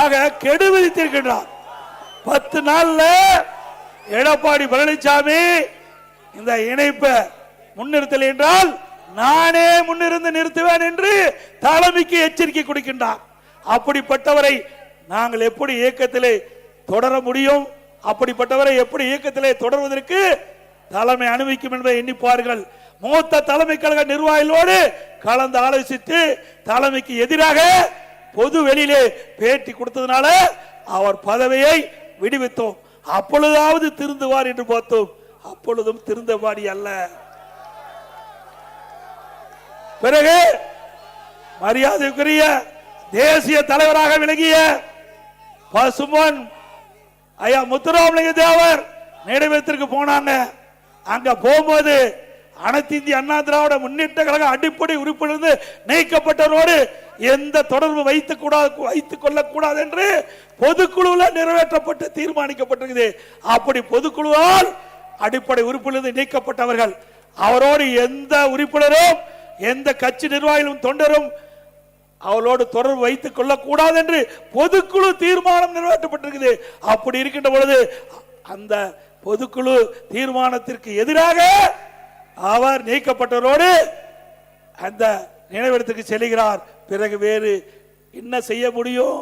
ஆக கெடு விதித்திருக்கின்றார். பத்து நாள்ல எடப்பாடி பழனிசாமி இந்த இணைப்பை முன்னிறுத்தல் என்றால் நானே முன்னிருந்து நிறுத்துவேன் என்று தலைமைக்கு எச்சரிக்கை கொடுக்கின்றார். அப்படிப்பட்டவரை நாங்கள் எப்படி இயக்கத்திலே தொடர முடியும்? அப்படிப்பட்டவரை எப்படி இயக்கத்திலே தொடர்வதற்கு தலைமை அனுமதிக்கும் என்பதை எண்ணிப்பார்கள் மூத்த தலைமை கழக நிர்வாகிகளோடு கலந்து ஆலோசித்து தலைமைக்கு எதிராக பொது வெளியிலே பேட்டி கொடுத்ததுனால அவர் பதவியை விடுவித்தோம். அப்பொழுதாவது திருந்துவார் என்று பார்த்தோம். அப்பொழுதும் திருந்தபாடி அல்ல. பிறகு மரியாதைக்குரிய தேசிய தலைவராக விளங்கிய பசுமன் ஐயா முத்துராமலிங்க தேவர் நினைவகத்திற்கு போனாங்க. அங்க போகும்போது அனைத்து இந்திய அண்ணா திராவிட முன்னேற்ற கழக அடிப்படை உறுப்பிலிருந்து நீக்கப்பட்டவரோடு எந்த தொடர்பு வைத்துக் கூடாது வைத்துக் கொள்ளக்கூடாது என்று பொதுக்குழுவில் நிறைவேற்றப்பட்டு தீர்மானிக்கப்பட்டிருக்குது. அப்படி பொதுக்குழுவால் அடிப்படை உறுப்பிலிருந்து நீக்கப்பட்டவர்கள் அவரோடு எந்த உறுப்பினரும் எந்த கட்சி நிர்வாகிகளும் தொண்டரும் அவளோடு தொடர்பு வைத்துக் கொள்ளக்கூடாது என்று பொதுக்குழு தீர்மானம் நிறைவேற்றப்பட்டிருக்குது. அப்படி இருக்கின்ற பொழுது அந்த பொதுக்குழு தீர்மானத்திற்கு எதிராக அவர் நீக்கப்பட்டவரோடு அந்த நினைவிடத்துக்கு செல்கிறார். பிறகு வேறு என்ன செய்ய முடியும்?